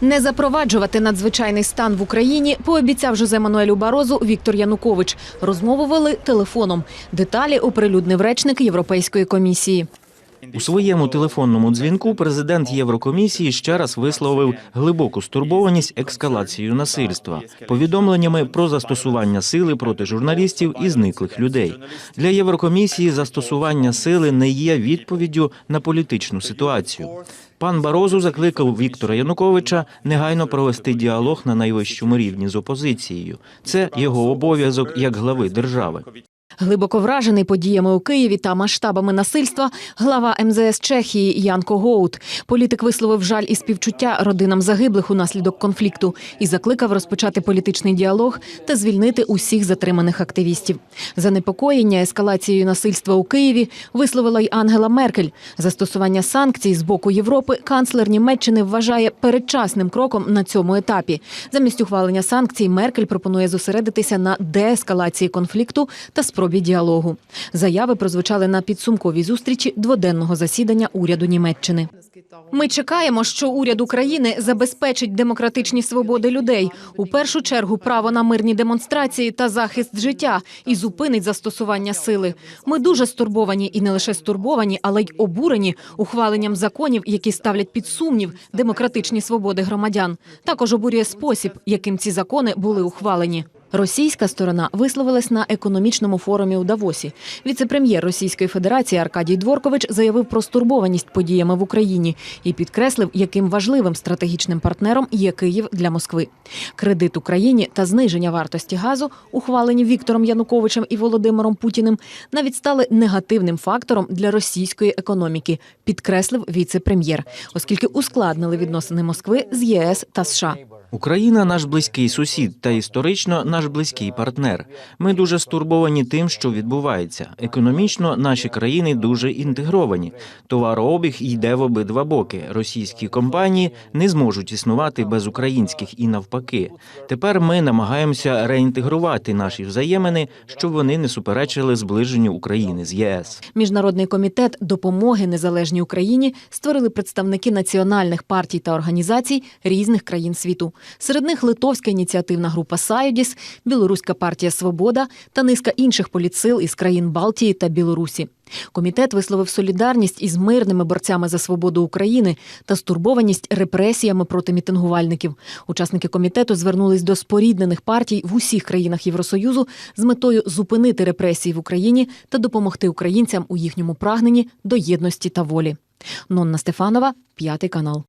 Не запроваджувати надзвичайний стан в Україні пообіцяв Жозе Мануелю Барозу Віктор Янукович. Розмову вели телефоном. Деталі оприлюднив речник Європейської комісії. У своєму телефонному дзвінку президент Єврокомісії ще раз висловив глибоку стурбованість ескалацією насильства, повідомленнями про застосування сили проти журналістів і зниклих людей. Для Єврокомісії застосування сили не є відповіддю на політичну ситуацію. Пан Барозу закликав Віктора Януковича негайно провести діалог на найвищому рівні з опозицією. Це його обов'язок як глави держави. Глибоко вражений подіями у Києві та масштабами насильства, глава МЗС Чехії Янко Гоут. Політик висловив жаль і співчуття родинам загиблих унаслідок конфлікту і закликав розпочати політичний діалог та звільнити усіх затриманих активістів. Занепокоєння ескалацією насильства у Києві висловила й Ангела Меркель. Застосування санкцій з боку Європи канцлер Німеччини вважає передчасним кроком на цьому етапі. Замість ухвалення санкцій Меркель пропонує зосередитися на деескалації конфлікту та спробі діалогу. Заяви прозвучали на підсумковій зустрічі дводенного засідання уряду Німеччини. Ми чекаємо, що уряд України забезпечить демократичні свободи людей, у першу чергу право на мирні демонстрації та захист життя і зупинить застосування сили. Ми дуже стурбовані і не лише стурбовані, але й обурені ухваленням законів, які ставлять під сумнів демократичні свободи громадян. Також обурює спосіб, яким ці закони були ухвалені. Російська сторона висловилась на економічному форумі у Давосі. Віце-прем'єр Російської Федерації Аркадій Дворкович заявив про стурбованість подіями в Україні і підкреслив, яким важливим стратегічним партнером є Київ для Москви. Кредит Україні та зниження вартості газу, ухвалені Віктором Януковичем і Володимиром Путіним, навіть стали негативним фактором для російської економіки, підкреслив віце-прем'єр, оскільки ускладнили відносини Москви з ЄС та США. Україна наш близький сусід та історично наш близький партнер. Ми дуже стурбовані тим, що відбувається. Економічно наші країни дуже інтегровані. Товарообіг йде в обидва боки. Російські компанії не зможуть існувати без українських і навпаки. Тепер ми намагаємося реінтегрувати наші взаємини, щоб вони не суперечили зближенню України з ЄС. Міжнародний комітет допомоги незалежній Україні створили представники національних партій та організацій різних країн світу. Серед них Литовська ініціативна група Сайодіс, Білоруська партія Свобода та низка інших політсил із країн Балтії та Білорусі. Комітет висловив солідарність із мирними борцями за свободу України та стурбованість репресіями проти мітингувальників. Учасники комітету звернулись до споріднених партій в усіх країнах Євросоюзу з метою зупинити репресії в Україні та допомогти українцям у їхньому прагненні до єдності та волі. Нонна Стефанова, п'ятий канал.